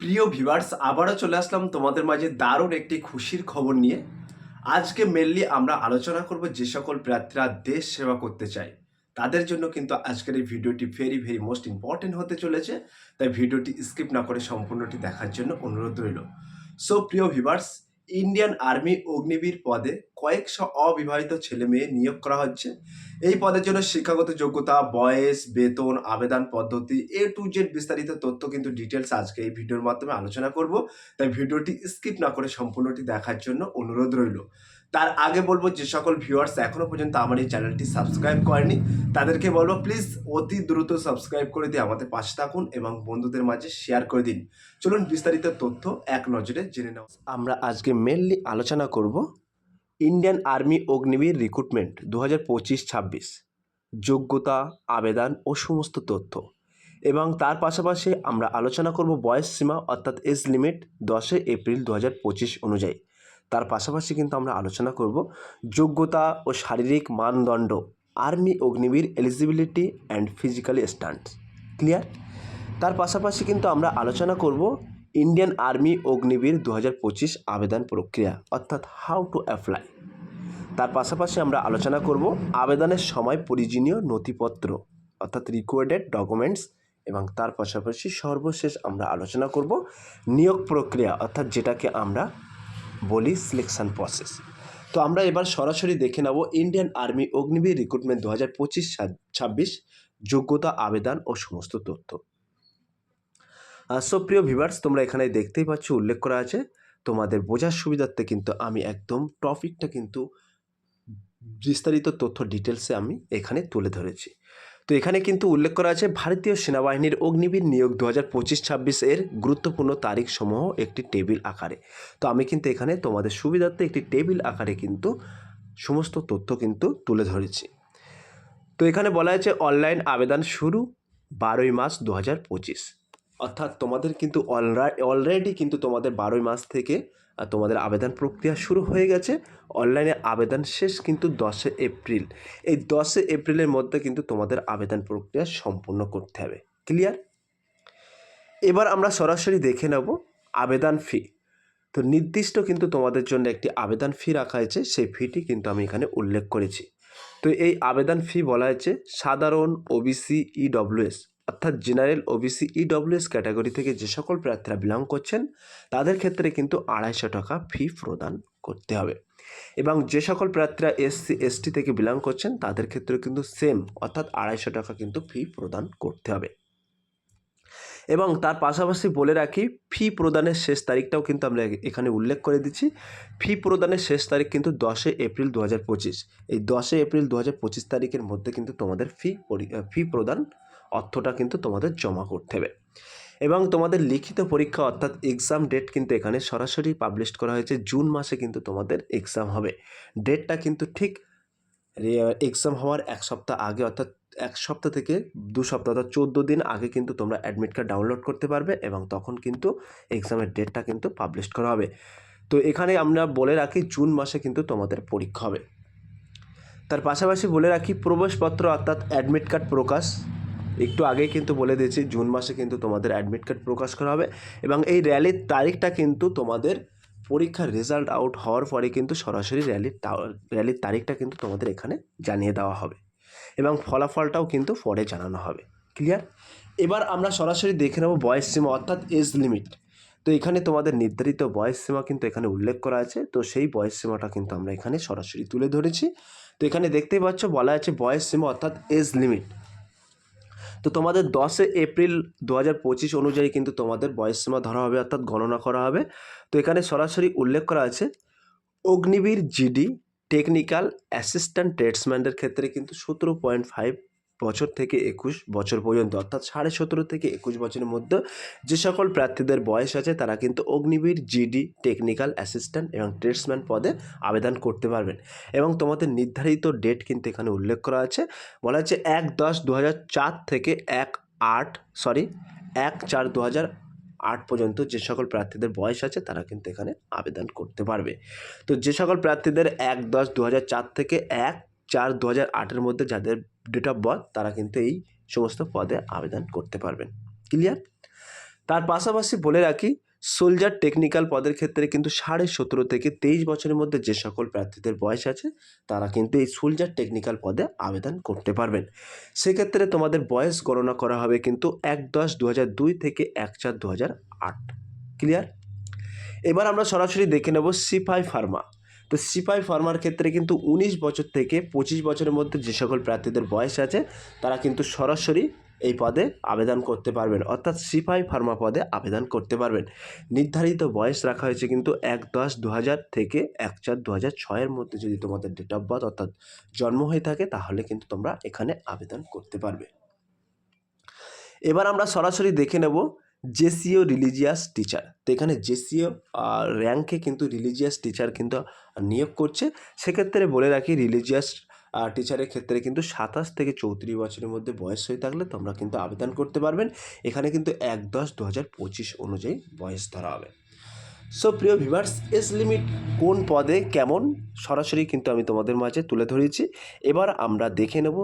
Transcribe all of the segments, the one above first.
প্রিয় ভিভার্স আবারও চলে আসলাম তোমাদের মাঝে দারুণ একটি খুশির খবর নিয়ে। আজকে মেনলি আমরা আলোচনা করব যে সকল প্রার্থীরা দেশ সেবা করতে চায়, তাদের জন্য কিন্তু আজকের এই ভিডিওটি ভেরি ভেরি মোস্ট ইম্পর্টেন্ট হতে চলেছে। তাই ভিডিওটি স্কিপ না করে সম্পূর্ণটি দেখার জন্য অনুরোধ রইল। সো প্রিয় ভিভার্স ইন্ডিয়ান আর্মি অগ্নিবীর পদে কয়েকশো অবিবাহিত ছেলে মেয়ে নিয়োগ করা হচ্ছে। এই পদের জন্য শিক্ষাগত যোগ্যতা, বয়স, বেতন, আবেদন পদ্ধতি, এ টু জেড বিস্তারিত তথ্য কিন্তু ডিটেলস আজকে এই ভিডিওর মাধ্যমে আলোচনা করব। তাই ভিডিওটি স্কিপ না করে সম্পূর্ণটি দেখার জন্য অনুরোধ রইল। তার আগে বলব, যে সকল ভিউয়ার্স এখনও পর্যন্ত আমার এই চ্যানেলটি সাবস্ক্রাইব করেনি, তাদেরকে বলব প্লিজ অতি দ্রুত সাবস্ক্রাইব করে দিয়ে আমাদের পাশে থাকুন এবং বন্ধুদের মাঝে শেয়ার করে দিন। চলুন বিস্তারিত তথ্য এক নজরে জেনে নাও আমরা আজকে মেনলি আলোচনা করব ইন্ডিয়ান আর্মি অগ্নিবীর রিক্রুটমেন্ট দু হাজার পঁচিশ ছাব্বিশ, যোগ্যতা, আবেদন ও সমস্ত তথ্য। এবং তার পাশাপাশি আমরা আলোচনা করব বয়স সীমা, অর্থাৎ এজ লিমিট দশই এপ্রিল দু হাজার পঁচিশ অনুযায়ী। তার পাশাপাশি কিন্তু আমরা আলোচনা করব যোগ্যতা ও শারীরিক মানদণ্ড, army Agniveer eligibility and physically stand clear তার পাশাপাশি কিন্তু আমরা আলোচনা করব ইন্ডিয়ান আর্মি অগ্নিবীর দু হাজার পঁচিশ আবেদন প্রক্রিয়া, অর্থাৎ হাউ টু অ্যাপ্লাই তার পাশাপাশি আমরা আলোচনা করব আবেদনের সময় প্রয়োজনীয় নথিপত্র, অর্থাৎ রিকোয়ার্ডেড ডকুমেন্টস এবং তার পাশাপাশি সর্বশেষ আমরা আলোচনা করব নিয়োগ প্রক্রিয়া, অর্থাৎ যেটাকে আমরা বলি সিলেকশন প্রসেস তো আমরা এবার সরাসরি দেখে নেব ইন্ডিয়ান আর্মি অগ্নিবীর রিক্রুটমেন্ট দু হাজার পঁচিশ ছাব্বিশ যোগ্যতা, আবেদন ও সমস্ত তথ্য। সো প্রিয় ভিভার্স তোমরা এখানে দেখতেই পাচ্ছ, উল্লেখ করা আছে। তোমাদের বোঝার সুবিধার্থে কিন্তু আমি একদম টপিকটা কিন্তু বিস্তারিত তথ্য ডিটেলসে আমি এখানে তুলে ধরেছি। তো এখানে কিন্তু উল্লেখ করা আছে ভারতীয় সেনাবাহিনীর অগ্নিবীর নিয়োগ দু হাজার পঁচিশ এর গুরুত্বপূর্ণ তারিখ সমূহ একটি টেবিল আকারে। তো আমি কিন্তু এখানে তোমাদের সুবিধার্থে একটি টেবিল আকারে কিন্তু সমস্ত তথ্য কিন্তু তুলে ধরেছি। তো এখানে বলা হয়েছে অনলাইন আবেদন শুরু বারোই মাস দু হাজার পঁচিশ। অর্থাৎ তোমাদের কিন্তু অলরা, অলরেডি কিন্তু তোমাদের বারোই মাস থেকে তোমাদের আবেদন প্রক্রিয়া শুরু হয়ে গেছে। অনলাইনে আবেদন শেষ কিন্তু দশে এপ্রিল। এই দশে এপ্রিলের মধ্যে কিন্তু তোমাদের আবেদন প্রক্রিয়া সম্পূর্ণ করতে হবে। ক্লিয়ার এবার আমরা সরাসরি দেখে নেব আবেদন ফি তো নির্দিষ্ট কিন্তু তোমাদের জন্য একটি আবেদন ফি রাখা হয়েছে। সেই ফিটি কিন্তু আমি এখানে উল্লেখ করেছি। তো এই আবেদন ফি বলা হয়েছে সাধারণ ওবিসি ইডব্লিউএস অর্থাৎ জেনারেল ওবিসি ইডব্লিউএস ক্যাটাগরি থেকে যে সকল প্রার্থীরা বিলং করছেন, তাদের ক্ষেত্রে কিন্তু আড়াইশো টাকা ফি প্রদান করতে হবে। এবং যে সকল প্রার্থীরা এসসি এসটি থেকে বিলং করছেন, তাদের ক্ষেত্রে কিন্তু সেম অর্থাৎ আড়াইশো টাকা কিন্তু ফি প্রদান করতে হবে। এবং তার পাশাপাশি বলে রাখি ফি প্রদানের শেষ তারিখটাও কিন্তু আমরা এখানে উল্লেখ করে দিচ্ছি। ফি প্রদানের শেষ তারিখ কিন্তু দশই এপ্রিল দু হাজার পঁচিশ। এই দশই এপ্রিল দু হাজার পঁচিশ তারিখের মধ্যে কিন্তু তোমাদের ফি ফি প্রদান অর্থটা কিন্তু তোমাদের জমা করতে হবে। এবং তোমাদের লিখিত পরীক্ষা অর্থাৎ এক্সাম ডেট কিন্তু এখানে সরাসরি পাবলিশ করা হয়েছে, জুন মাসে কিন্তু তোমাদের এক্সাম হবে। ডেটটা কিন্তু ঠিক এক্সাম হওয়ার এক সপ্তাহ আগে অর্থাৎ এক সপ্তাহ থেকে দু সপ্তাহ অর্থাৎ চোদ্দ দিন আগে কিন্তু তোমরা অ্যাডমিট কার্ড ডাউনলোড করতে পারবে এবং তখন কিন্তু এক্সামের ডেটটা কিন্তু পাবলিশ করা হবে। তো এখানে আমরা বলে রাখি, জুন মাসে কিন্তু তোমাদের পরীক্ষা হবে। তার পাশাপাশি বলে রাখি, প্রবেশপত্র অর্থাৎ অ্যাডমিট কার্ড প্রকাশ একটু আগেই কিন্তু বলে দিয়েছি, জুন মাসে কিন্তু তোমাদের অ্যাডমিট কার্ড প্রকাশ করা হবে এবং এই র্যালির তারিখটা কিন্তু তোমাদের পরীক্ষার রেজাল্ট আউট হওয়ার পরে কিন্তু সরাসরি র্যালির র্যালির তারিখটা কিন্তু তোমাদের এখানে জানিয়ে দেওয়া হবে এবং ফলাফলটাও কিন্তু পরে জানানো হবে। ক্লিয়ার এবার আমরা সরাসরি দেখে নেব বয়স সীমা, অর্থাৎ এজ লিমিট তো এখানে তোমাদের নির্ধারিত বয়স সীমা কিন্তু এখানে উল্লেখ করা আছে, তো সেই বয়স সীমাটা কিন্তু আমরা এখানে সরাসরি তুলে ধরেছি। তো এখানে দেখতেই পাচ্ছ বলা আছে বয়স সীমা, অর্থাৎ এজ লিমিট তো তোমাদের দশে এপ্রিল দু হাজার পঁচিশ অনুযায়ী কিন্তু তোমাদের বয়সসীমা ধরা হবে, অর্থাৎ গণনা করা হবে। তো এখানে সরাসরি উল্লেখ করা আছে, অগ্নিবীর জিডি টেকনিক্যাল অ্যাসিস্ট্যান্ট ট্রেডসম্যানদের ক্ষেত্রে কিন্তু সতেরো পয়েন্ট ফাইভ বছর থেকে একুশ বছর পর্যন্ত, অর্থাৎ সাড়ে সতেরো থেকে একুশ বছরের মধ্যে যে সকল প্রার্থীদের বয়স আছে, তারা কিন্তু অগ্নিবীর, জিডি টেকনিক্যাল অ্যাসিস্ট্যান্ট এবং ট্রেডসম্যান পদে আবেদন করতে পারবেন। এবং তোমাদের নির্ধারিত ডেট কিন্তু এখানে উল্লেখ করা আছে। বলা হচ্ছে এক দশ দু থেকে এক আট সরি এক চার দু আট পর্যন্ত যে সকল প্রার্থীদের বয়স আছে, তারা কিন্তু এখানে আবেদন করতে পারবে। তো যে সকল প্রার্থীদের এক দশ দু থেকে এক চার দু হাজার আটের মধ্যে যাদের ডেট অফ বার্থ তারা কিন্তু এই সমস্ত পদে আবেদন করতে পারবেন। ক্লিয়ার তার পাশাপাশি বলে রাখি সোলজার টেকনিক্যাল পদের ক্ষেত্রে কিন্তু সাড়ে সতেরো থেকে তেইশ বছরের মধ্যে যে সকল প্রার্থীদের বয়স আছে, তারা কিন্তু এই সোলজার টেকনিক্যাল পদে আবেদন করতে পারবেন। সেক্ষেত্রে তোমাদের বয়স গণনা করা হবে কিন্তু এক দশ দু দুই থেকে এক চার দু হাজার আট। ক্লিয়ার এবার আমরা সরাসরি দেখে নেব সিপাই ফার্মা তো সিপাই ফার্মার ক্ষেত্রে কিন্তু উনিশ বছর থেকে পঁচিশ বছরের মধ্যে যে সকল প্রার্থীদের বয়স আছে, তারা কিন্তু সরাসরি এই পদে আবেদন করতে পারবেন। অর্থাৎ সিপাই ফার্মা পদে আবেদন করতে পারবেন। নির্ধারিত বয়স রাখা হয়েছে কিন্তু এক দশ দু থেকে এক চার দু ছয়ের মধ্যে যদি তোমাদের ডেট অফ বার্থ অর্থাৎ জন্ম হয়ে থাকে, তাহলে কিন্তু তোমরা এখানে আবেদন করতে পারবে। এবার আমরা সরাসরি দেখে নেব জেসিও রিলিজিয়াস টিচার। তো এখানে জেসিও র্যাঙ্কে কিন্তু রিলিজিয়াস টিচার কিন্তু নিয়োগ করছে। সেক্ষেত্রে বলে রাখি, রিলিজিয়াস টিচারের ক্ষেত্রে কিন্তু সাতাশ থেকে চৌত্রিশ বছরের মধ্যে বয়স হয়ে থাকলে তোমরা কিন্তু আবেদন করতে পারবেন। এখানে কিন্তু এক দশ দু হাজার পঁচিশ অনুযায়ী বয়স ধরা হবে। সো প্রিয় ভিভার্স এজ লিমিট কোন পদে কেমন? সরাসরি কিন্তু আমি তোমাদের মাঝে তুলে ধরেছি। এবার আমরা দেখে নেব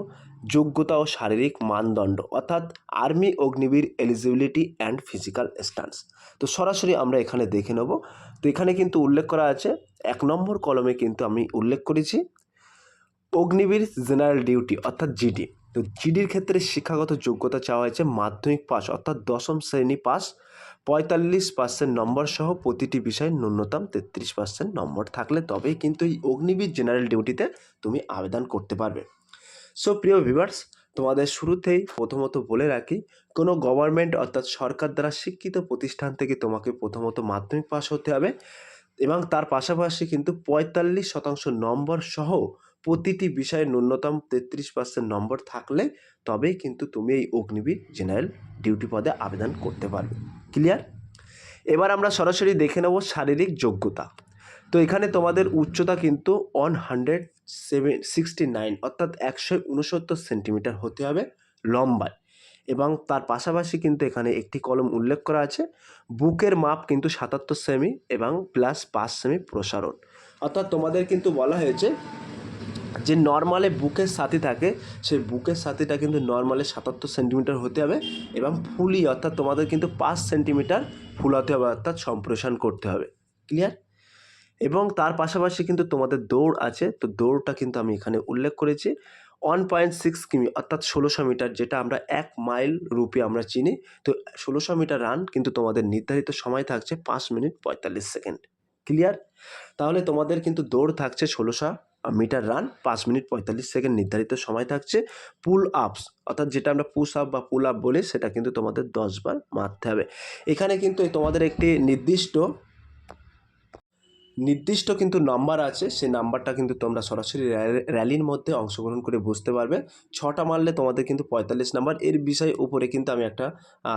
যোগ্যতা ও শারীরিক মানদণ্ড, অর্থাৎ army Agniveer eligibility and physical stands তো সরাসরি আমরা এখানে দেখে নেব। তো এখানে কিন্তু উল্লেখ করা আছে, এক নম্বর কলমে কিন্তু আমি উল্লেখ করেছি অগ্নিবীর জেনারেল ডিউটি অর্থাৎ জিডি তো জিডির ক্ষেত্রে শিক্ষাগত যোগ্যতা চাওয়া হয়েছে মাধ্যমিক পাস অর্থাৎ দশম শ্রেণি পাস পঁয়তাল্লিশ পার্সেন্ট নম্বর সহ প্রতিটি বিষয়ে ন্যূনতম তেত্রিশ পার্সেন্ট নম্বর থাকলে তবেই কিন্তু এই অগ্নিবীর জেনারেল ডিউটিতে তুমি আবেদন করতে পারবে। সো প্রিয় ভিভার্স তোমাদের শুরুতেই প্রথমত বলে রাখি, কোনো গভর্নমেন্ট অর্থাৎ সরকার দ্বারা শিক্ষিত প্রতিষ্ঠান থেকে তোমাকে প্রথমত মাধ্যমিক পাস হতে হবে এবং তার পাশাপাশি কিন্তু পঁয়তাল্লিশ শতাংশ নম্বর সহ প্রতিটি বিষয়ে ন্যূনতম তেত্রিশ পার্সেন্ট নম্বর থাকলে তবেই কিন্তু তুমি এই অগ্নিবীর জেনারেল ডিউটি পদে আবেদন করতে পারবে। ক্লিয়ার? এবার আমরা সরাসরি দেখে নেব শারীরিক যোগ্যতা। তো এখানে তোমাদের উচ্চতা কিন্তু one hundred seven, sixty nine অর্থাৎ একশো উনসত্তর সেন্টিমিটার হতে হবে লম্বায় এবং তার পাশাপাশি কিন্তু এখানে একটি কলম উল্লেখ করা আছে। বুকের মাপ কিন্তু সাতাত্তর সেমি এবং প্লাস পাঁচ সেমি প্রসারণ। অর্থাৎ তোমাদের কিন্তু বলা হয়েছে যে নর্মালে বুকের সাথে থাকে, সেই বুকের সাথেটা কিন্তু নর্মালে সাতাত্তর সেন্টিমিটার হতে হবে এবং ফুলি অর্থাৎ তোমাদের কিন্তু পাঁচ সেন্টিমিটার ফুলাতে হবে অর্থাৎ সম্প্রসারণ করতে হবে। ক্লিয়ার এবং তার পাশাপাশি কিন্তু তোমাদের দৌড় আছে, তো দৌড়টা কিন্তু আমি এখানে উল্লেখ করেছি। ওয়ান পয়েন্ট সিক্স কিমি, অর্থাৎ ষোলোশো মিটার, যেটা আমরা এক মাইল রূপে আমরা চিনি। তো ষোলোশো মিটার রান কিন্তু তোমাদের নির্ধারিত সময় থাকছে পাঁচ মিনিট পঁয়তাল্লিশ সেকেন্ড। ক্লিয়ার তাহলে তোমাদের কিন্তু দৌড় থাকছে ষোলোশো। মিটার রান পাঁচ মিনিট পঁয়তাল্লিশ সেকেন্ড নির্ধারিত সময় থাকছে। পুল আপস অর্থাৎ যেটা আমরা পুশ আপ বা পুল আপ বলি, সেটা কিন্তু তোমাদের দশবার মারতে হবে। এখানে কিন্তু তোমাদের একটি নির্দিষ্ট নির্দিষ্ট কিন্তু নাম্বার আছে। সেই নাম্বারটা কিন্তু তোমরা সরাসরি র্যালি- র্যালির মধ্যে অংশগ্রহণ করে বুঝতে পারবে। ছটা মারলে তোমাদের কিন্তু পঁয়তাল্লিশ নাম্বার এর বিষয় উপরে কিন্তু আমি একটা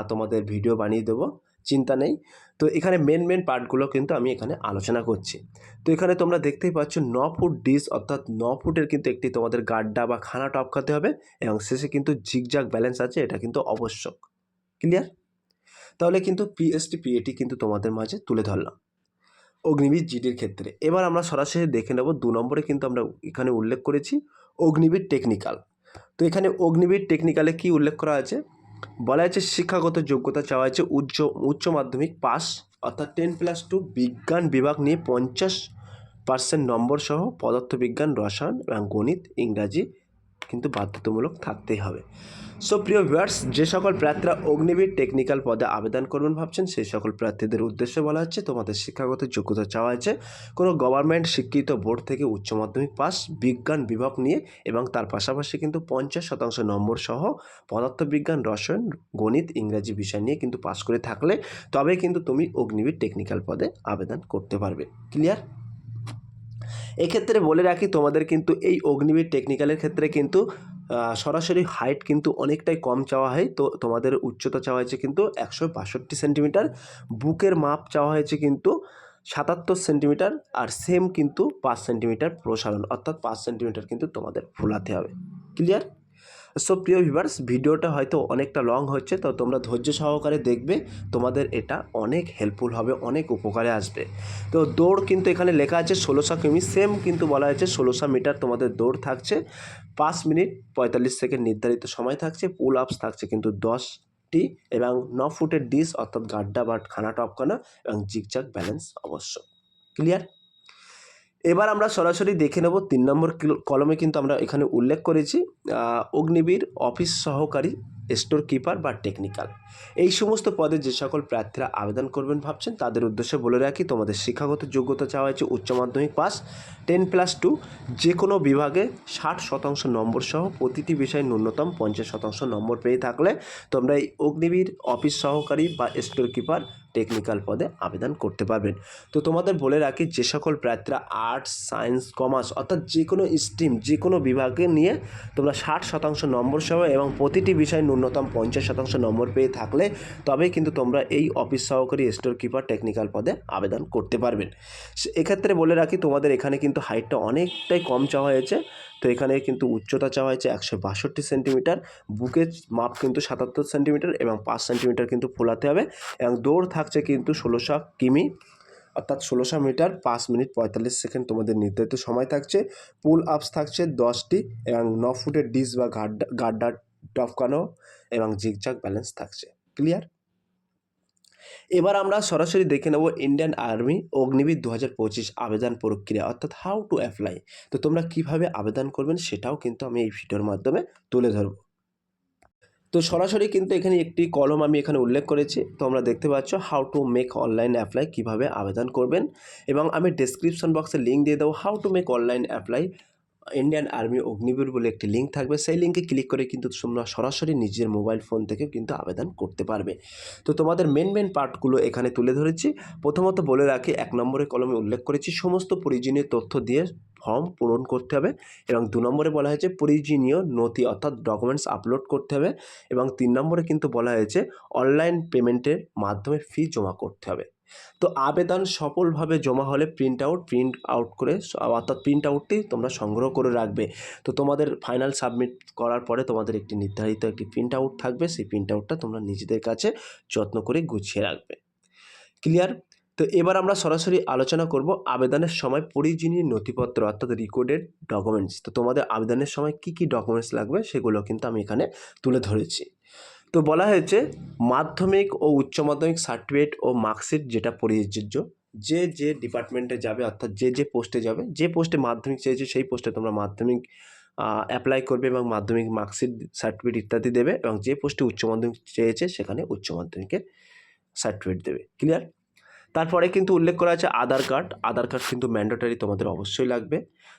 তোমাদের ভিডিও বানিয়ে দেবো। চিন্তা নেই। তো এখানে মেন মেন পার্টগুলো কিন্তু আমি এখানে আলোচনা করছি। তো এখানে তোমরা দেখতেই পাচ্ছ ন ফুট ডিস অর্থাৎ ন ফুটের কিন্তু একটি তোমাদের গাড্ডা বা খানা টপ টপকাতে হবে এবং শেষে কিন্তু জিগজাগ ব্যালেন্স আছে, এটা কিন্তু আবশ্যক। ক্লিয়ার তাহলে কিন্তু পিএসটি পিএটি কিন্তু তোমাদের মাঝে তুলে ধরলাম। অগ্নিবীর জিডির ক্ষেত্রে। এবার আমরা সরাসরি দেখে নেব, দু নম্বরে কিন্তু আমরা এখানে উল্লেখ করেছি, অগ্নিবীর টেকনিক্যাল তো এখানে অগ্নিবীর টেকনিক্যালে কি উল্লেখ করা আছে? বলা হয়েছে শিক্ষাগত যোগ্যতা চাওয়া হয়েছে উচ্চ উচ্চ মাধ্যমিক পাস, অর্থাৎ টেন প্লাস টু বিজ্ঞান বিভাগ নিয়ে পঞ্চাশ পার্সেন্ট নম্বর সহ পদার্থবিজ্ঞান, রসায়ন এবং গণিত, ইংরাজি কিন্তু বাধ্যতামূলক থাকতেই হবে। সো প্রিয় ভিউয়ার্স, যে সকল প্রার্থীরা অগ্নিবীর টেকনিক্যাল পদে আবেদন করবেন ভাবছেন, সেই সকল প্রার্থীদের উদ্দেশ্যে বলা হচ্ছে, তোমাদের শিক্ষাগত যোগ্যতা চাওয়া হয়েছে। কোনো গভর্নমেন্ট স্বীকৃত বোর্ড থেকে উচ্চ মাধ্যমিক পাস, বিজ্ঞান বিভাগ নিয়ে এবং তার পাশাপাশি কিন্তু পঞ্চাশ শতাংশ নম্বর সহ পদার্থবিজ্ঞান, রসায়ন, গণিত, ইংরাজি বিষয় নিয়ে কিন্তু পাস করে থাকলে তবে কিন্তু তুমি অগ্নিবীর টেকনিক্যাল পদে আবেদন করতে পারবে। ক্লিয়ার? এক্ষেত্রে বলে রাখি, তোমাদের কিন্তু এই অগ্নিবীর টেকনিক্যালের ক্ষেত্রে কিন্তু সরাসরি হাইট কিন্তু অনেকটাই কম চাওয়া হয়। তো তোমাদের উচ্চতা চাওয়া হয়েছে কিন্তু একশো বাষট্টি সেন্টিমিটার বুকের মাপ চাওয়া হয়েছে কিন্তু সাতাত্তর সেন্টিমিটার আর সেম কিন্তু পাঁচ সেন্টিমিটার প্রসারণ, অর্থাৎ পাঁচ সেন্টিমিটার কিন্তু তোমাদের ফোলাতে হবে। ক্লিয়ার সো প্রিয় ভিভার্স ভিডিওটা হয়তো অনেকটা লং হচ্ছে, তো তোমরা ধৈর্য সহকারে দেখবে, তোমাদের এটা অনেক হেল্পফুল হবে, অনেক উপকারে আসবে। তো দৌড় কিন্তু এখানে লেখা আছে ষোলোশো কিমি সেম কিন্তু বলা হয়েছে ষোলোশো মিটার তোমাদের দৌড় থাকছে, পাঁচ মিনিট পঁয়তাল্লিশ সেকেন্ড নির্ধারিত সময় থাকছে পুল আপস থাকছে কিন্তু দশ টি এবং ন ফুটের ডিস অর্থাৎ গাড্ডা বা খানা টপকানো এবং জিগজাগ ব্যালেন্স অবশ্য। ক্লিয়ার এবার আমরা সরাসরি দেখে নেব তিন নম্বর কিল- কলমে কিন্তু আমরা এখানে উল্লেখ করেছি অগ্নিবীর, অফিস সহকারী, স্টোর কিপার বা টেকনিক্যাল। এই সমস্ত পদে যে সকল প্রার্থীরা আবেদন করবেন ভাবছেন, তাদের উদ্দেশ্যে বলে রাখি, তোমাদের শিক্ষাগত যোগ্যতা চাওয়া হয়েছে উচ্চ মাধ্যমিক পাস, টেন প্লাস টু যে কোনো বিভাগে ষাট শতাংশ নম্বর সহ প্রতিটি বিষয়ে ন্যূনতম পঞ্চাশ শতাংশ নম্বর পেয়ে থাকলে তোমরা এই অগ্নিবীর, অফিস সহকারী বা স্টোর কিপার টেকনিক্যাল পদে আবেদন করতে পারবেন। তো তোমাদের বলে রাখি, যে সকল প্রার্থীরা আর্টস সায়েন্স কমার্স অর্থাৎ যে কোনো স্ট্রিম যে কোনো বিভাগে নিয়ে তোমরা ষাট শতাংশ নম্বর সহ এবং প্রতিটি বিষয়ে ন্যূনতম পঞ্চাশ শতাংশ নম্বর পেয়ে থাকলে তবে কিন্তু তোমরা এই অফিস সহকারী স্টোর কিপার টেকনিক্যাল পদে আবেদন করতে পারবেন। এক্ষেত্রে বলে রাখি, তোমাদের এখানে কিন্তু হাইটটা অনেকটাই কম চাওয়া হয়েছে। তো এখানে কিন্তু উচ্চতা চাওয়া হয়েছে একশো বাষট্টি সেন্টিমিটার, বুকের মাপ কিন্তু সাতাত্তর সেন্টিমিটার এবং পাঁচ সেন্টিমিটার কিন্তু ফোলাতে হবে এবং দৌড় থাকছে কিন্তু ষোলোশো কিমি, অর্থাৎ ষোলোশো মিটার পাঁচ মিনিট পঁয়তাল্লিশ সেকেন্ড তোমাদের নির্ধারিত সময় থাকছে। পুল আপস থাকছে দশটি এবং ন ফুটের ডিস বা গাড্ডা গাড্ডা টপকানো এবং জিগজাগ ব্যালেন্স থাকছে। ক্লিয়ার? এবার আমরা সরাসরি দেখে নেব ইন্ডিয়ান আর্মি অগ্নিবীর দু হাজার পঁচিশ আবেদন প্রক্রিয়া, অর্থাৎ হাউ টু অ্যাপ্লাই তো তোমরা কীভাবে আবেদন করবেন সেটাও কিন্তু আমি এই ভিডিওর মাধ্যমে তুলে ধরব। তো সরাসরি কিন্তু এখানে একটি কলম আমি এখানে উল্লেখ করেছি। তোমরা দেখতে পাচ্ছ how to make online apply কীভাবে আবেদন করবেন। এবং আমি ডেসক্রিপশন বক্সে লিঙ্ক দিয়ে দেবো how to make online apply Indian army Agniveer বলে একটি লিঙ্ক থাকবে। সেই লিঙ্কে ক্লিক করে কিন্তু তোমরা সরাসরি নিজের মোবাইল ফোন থেকে কিন্তু আবেদন করতে পারবে। তো তোমাদের মেন মেন পার্টগুলো এখানে তুলে ধরেছি। প্রথমত বলে রাখি, এক নম্বরে কলমে উল্লেখ করেছি, সমস্ত প্রয়োজনীয় তথ্য দিয়ে ফর্ম পূরণ করতে হবে এবং দু নম্বরে বলা হয়েছে, প্রয়োজনীয় নথি অর্থাৎ ডকুমেন্টস আপলোড করতে হবে এবং তিন নম্বরে কিন্তু বলা হয়েছে অনলাইন পেমেন্টের মাধ্যমে ফি জমা করতে হবে। তো আবেদন সফলভাবে জমা হলে প্রিন্ট আউট প্রিন্ট আউট করে অর্থাৎ প্রিন্ট আউটটি তোমরা সংগ্রহ করে রাখবে। তো তোমাদের ফাইনাল সাবমিট করার পরে তোমাদের একটি নির্ধারিত একটি প্রিন্ট আউট থাকবে। সেই প্রিন্ট আউটটা তোমরা নিজেদের কাছে যত্ন করে গুছিয়ে রাখবে। ক্লিয়ার তো এবার আমরা সরাসরি আলোচনা করব আবেদনের সময় প্রয়োজনীয় নথিপত্র, অর্থাৎ রেকর্ডেড ডকুমেন্টস তো তোমাদের আবেদনের সময় কি কি ডকুমেন্টস লাগবে সেগুলো কিন্তু আমি এখানে তুলে ধরেছি। তো বলা হয়েছে মাধ্যমিক ও উচ্চ মাধ্যমিক সার্টিফিকেট ও মার্কশিট যেটা প্রযোজ্য যে যে ডিপার্টমেন্টে যাবে অর্থাৎ যে যে পোস্টে যাবে, যে পোস্টে মাধ্যমিক চেয়েছে সেই পোস্টে তোমরা মাধ্যমিক অ্যাপ্লাই করবে এবং মাধ্যমিক মার্কশিট সার্টিফিকেট ইত্যাদি দেবে এবং যে পোস্টে উচ্চ মাধ্যমিক চেয়েছে সেখানে উচ্চ মাধ্যমিকের সার্টিফিকেট দেবে। ক্লিয়ার তারপরে কিন্তু উল্লেখ করা আছে আধার কার্ড। আধার কার্ড কিন্তু ম্যান্ডেটারি তোমাদের অবশ্যই লাগবে।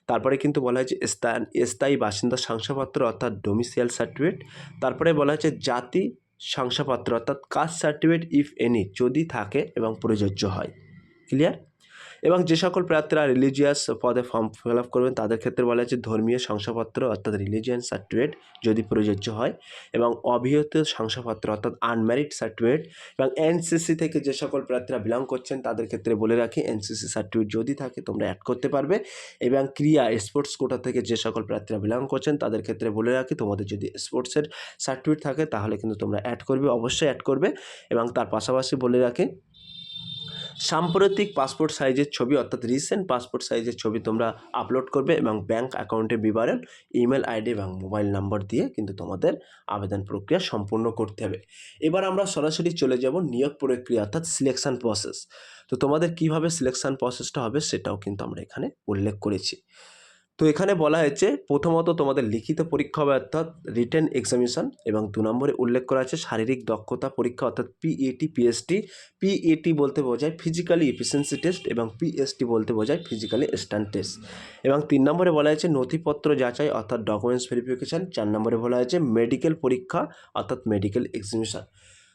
তারপরে কিন্তু বলা হয়েছে স্থান স্থায়ী বাসিন্দা শংসাপত্র অর্থাৎ ডোমিসিয়াল সার্টিফিকেট তারপরে বলা হয়েছে জাতি শংসাপত্র অর্থাৎ কাস্ট সার্টিফিকেট ইফ এনি যদি থাকে এবং প্রযোজ্য হয়। ক্লিয়ার এবং যে সকল প্রার্থীরা রিলিজিয়াস পদে ফর্ম ফিল আপ করবেন, তাদের ক্ষেত্রে বলা হয়েছে ধর্মীয় শংসাপত্র, অর্থাৎ রিলিজিয়ান সার্টিফিকেট যদি প্রযোজ্য হয় এবং অবিহত শংসাপত্র, অর্থাৎ আনম্যারিড সার্টিফিকেট এবং এনসিসি থেকে যে সকল প্রার্থীরা বিলং করছেন, তাদের ক্ষেত্রে বলে রাখি এনসিসি সার্টিফিকেট যদি থাকে, তোমরা অ্যাড করতে পারবে এবং ক্রিয়া স্পোর্টস কোটা থেকে যে সকল প্রার্থীরা বিলং করছেন, তাদের ক্ষেত্রে বলে রাখি, তোমাদের যদি স্পোর্টসের সার্টিফিকেট থাকে, তাহলে কিন্তু তোমরা অ্যাড করবে, অবশ্যই অ্যাড করবে এবং তার পাশাপাশি বলে রাখি সাম্প্রতিক পাসপোর্ট সাইজের ছবি, অর্থাৎ রিসেন্ট পাসপোর্ট সাইজের ছবি তোমরা আপলোড করবে এবং ব্যাঙ্ক অ্যাকাউন্টের বিবরণ ইমেল আইডি এবং মোবাইল নাম্বার দিয়ে কিন্তু তোমাদের আবেদন প্রক্রিয়া সম্পূর্ণ করতে হবে। এবার আমরা সরাসরি চলে যাব নিয়োগ প্রক্রিয়া, অর্থাৎ সিলেকশান প্রসেস তো তোমাদের কীভাবে সিলেকশান প্রসেসটা হবে সেটাও কিন্তু আমরা এখানে উল্লেখ করেছি। তো এখানে বলা হয়েছে, প্রথমত তোমাদের লিখিত পরীক্ষা হবে অর্থাৎ রিটেন এক্সামিনেশন এবং দু নম্বরে উল্লেখ করা আছে শারীরিক দক্ষতা পরীক্ষা অর্থাৎ পিএটি পিএসটি পিএটি বলতে বোঝায় ফিজিক্যালি এফিসিয়েন্সি টেস্ট এবং পিএসটি বলতে বোঝায় ফিজিক্যালি স্ট্যান্ড টেস্ট এবং তিন নম্বরে বলা হয়েছে নথিপত্র যাচাই অর্থাৎ ডকুমেন্টস ভেরিফিকেশান চার নম্বরে বলা হয়েছে মেডিকেল পরীক্ষা অর্থাৎ মেডিকেল এক্সামিনেশন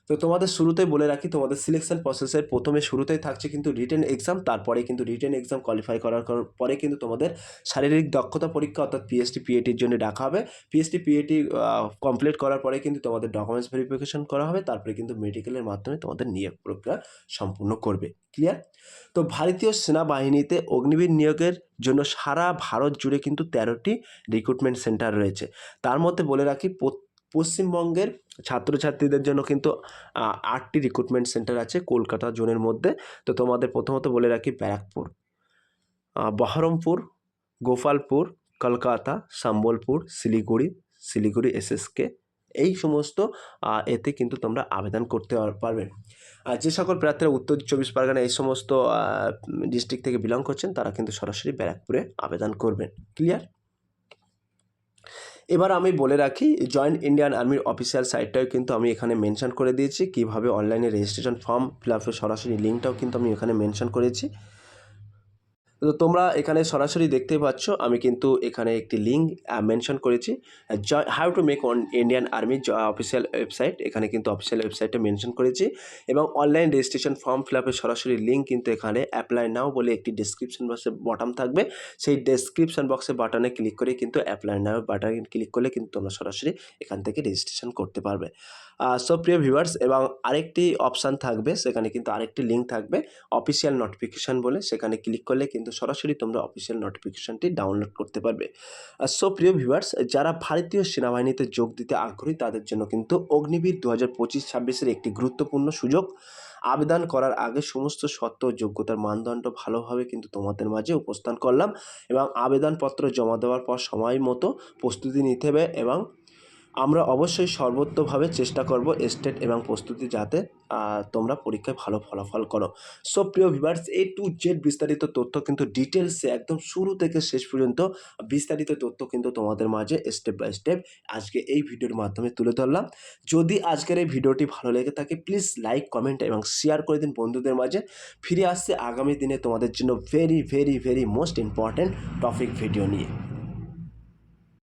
তো তোমাদের শুরুতেই বলে রাখি, তোমাদের সিলেকশন প্রসেসের প্রথমে শুরুতেই থাকছে কিন্তু রিটেন এক্সাম তারপরে কিন্তু রিটেন এক্সাম কোয়ালিফাই করার পরে কিন্তু তোমাদের শারীরিক দক্ষতা পরীক্ষা অর্থাৎ পিএসটি পিএটির জন্য ডাকা হবে। পিএসটি পিএটি কমপ্লিট করার পরে কিন্তু তোমাদের ডকুমেন্টস ভেরিফিকেশন করা হবে, তারপরে কিন্তু মেডিকেলের মাধ্যমে তোমাদের নিয়োগ প্রক্রিয়া সম্পূর্ণ করবে। ক্লিয়ার তো ভারতীয় সেনাবাহিনীতে অগ্নিবীর নিয়োগের জন্য সারা ভারত জুড়ে কিন্তু তেরোটি রিক্রুটমেন্ট সেন্টার রয়েছে। তার মধ্যে বলে রাখি পো- পশ্চিমবঙ্গের ছাত্রছাত্রীদের জন্য কিন্তু আটটি রিক্রুটমেন্ট সেন্টার আছে কলকাতা জোনের মধ্যে। তো তোমাদের প্রথমত বলে রাখি ব্যারাকপুর। বহরমপুর, গোপালপুর, কলকাতা, সম্বলপুর, শিলিগুড়ি শিলিগুড়ি এসএসকে। এই সমস্ত এতে কিন্তু তোমরা আবেদন করতে পার- পারবে। আর যে সকল প্রার্থীরা উত্তর চব্বিশ পরগনা এই সমস্ত ডিস্ট্রিক্ট থেকে বিলং করছেন, তারা কিন্তু সরাসরি ব্যারাকপুরে আবেদন করবেন। ক্লিয়ার এবার আমি বলে রাখি জয়েন্ট ইন্ডিয়ান আর্মির অফিসিয়াল সাইটটাও কিন্তু আমি এখানে মেনশন করে দিয়েছি। কীভাবে অনলাইনে রেজিস্ট্রেশন ফর্ম ফিল আপের সরাসরি লিঙ্কটাও কিন্তু আমি এখানে মেনশন করেছি। তো তোমরা এখানে সরাসরি দেখতে পাচ্ছ, আমি কিন্তু এখানে একটি লিঙ্ক মেনশন করেছি। How to make on Indian army official website এখানে কিন্তু অফিসিয়াল ওয়েবসাইটে মেনশন করেছি। এবং অনলাইন রেজিস্ট্রেশন ফর্ম ফিল আপের সরাসরি লিঙ্ক কিন্তু এখানে অ্যাপ্লাই নাও বলে একটি ডিসক্রিপশন বক্সে বটম থাকবে। সেই ডেসক্রিপশন বক্সে বাটনে ক্লিক করে কিন্তু অ্যাপ্লাই নাও বাটনে ক্লিক করলে কিন্তু তোমরা সরাসরি এখান থেকে রেজিস্ট্রেশন করতে পারবে। সো প্রিয় ভিউয়ার্স এবং আরেকটি অপশান থাকবে, সেখানে কিন্তু আরেকটি লিঙ্ক থাকবে অফিসিয়াল নোটিফিকেশান বলে, সেখানে ক্লিক করলে কিন্তু সরাসরি তোমরা অফিসিয়াল নোটিফিকেশানটি ডাউনলোড করতে পারবে। সো প্রিয় ভিউয়ার্স যারা ভারতীয় সেনাবাহিনীতে যোগ দিতে আগ্রহী, তাদের জন্য কিন্তু অগ্নিবীর দু হাজার পঁচিশ ছাব্বিশের একটি গুরুত্বপূর্ণ সুযোগ। আবেদন করার আগে সমস্ত সত্য যোগ্যতার মানদণ্ড ভালোভাবে কিন্তু তোমাদের মাঝে উপস্থান করলাম এবং আবেদনপত্র জমা দেওয়ার পর সময় মতো প্রস্তুতি নিতে হবে এবং আমরা অবশ্যই সর্বোত্তভাবে চেষ্টা করব স্টেট এবং প্রস্তুতি যাতে তোমরা পরীক্ষায় ভালো ফলাফল করো। সো প্রিয় ভিভার্স এ টু জেড বিস্তারিত তথ্য কিন্তু ডিটেলসে একদম শুরু থেকে শেষ পর্যন্ত বিস্তারিত তথ্য কিন্তু তোমাদের মাঝে স্টেপ বাই স্টেপ আজকে এই ভিডিওর মাধ্যমে তুলে ধরলাম। যদি আজকের এই ভিডিওটি ভালো লেগে থাকে প্লিজ লাইক কমেন্ট এবং শেয়ার করে দিন বন্ধুদের মাঝে। ফিরে আসছে আগামী দিনে তোমাদের জন্য very very very most important topic video নিয়ে।